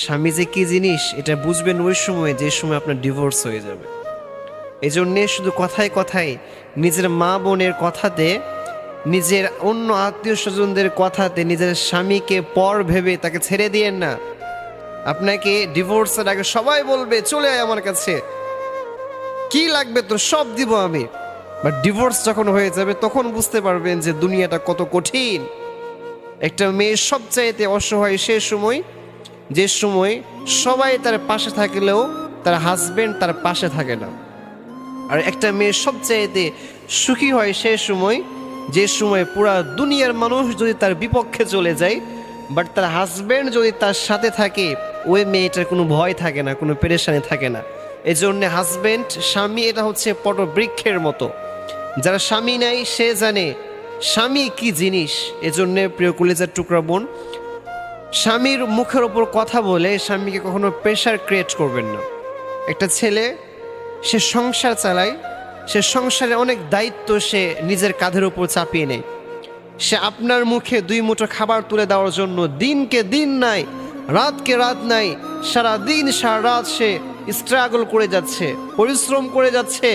স্বামী যে কি জিনিস, এটা বুঝবেন ওই সময় যে সময় আপনার ডিভোর্স হয়ে যাবে। এই জন্যে শুধু কথায় কথায় নিজের মা বোনের কথাতে, নিজের অন্য আত্মীয় স্বজনদের কথাতে, নিজের স্বামীকে পর ভেবে তাকে ছেড়ে দিয়েন না। আপনাকে ডিভোর্সের আগে সবাই বলবে, চলে আয় আমার কাছে। কি লাগবে তোর সব দিব আমি। বাট ডিভোর্স যখন হয়ে যাবে, তখন বুঝতে পারবেন যে দুনিয়াটা কত কঠিন। একটা মেয়ের সবচাইতে অসহায় সে সময় যে সময় সবাই তার পাশে থাকলেও তার হাজবেন্ড তার পাশে থাকে না। আর একটা মেয়ে সবচাইতে সুখী হয় সে সময়, যে সময় পুরা দুনিয়ার মানুষ যদি তার বিপক্ষে চলে যায় বাট তার হাজবেন্ড যদি তার সাথে থাকে, ওই মেয়েটার কোনো ভয় থাকে না, কোনো পেরেশানি থাকে না। এই জন্য হাজবেন্ড স্বামী এটা হচ্ছে পটবৃক্ষের মতো। যারা স্বামী নাই, সে জানে স্বামী কি জিনিস। এজন্য প্রিয় কলেজের টুকরা বোন স্বামীর মুখের ওপর কথা বলে স্বামীকে কখনো প্রেশার ক্রিয়েট করবেন না। একটা ছেলে, সে সংসার চালায়, সে সংসারে অনেক দায়িত্ব সে নিজের কাঁধের উপর চাপিয়ে নেয়। সে আপনার মুখে দুই মুঠো খাবার তুলে দেওয়ার জন্য দিনকে দিন নাই, রাতকে রাত নাই সারা দিন সারা রাত সে স্ট্রাগল করে যাচ্ছে, পরিশ্রম করে যাচ্ছে।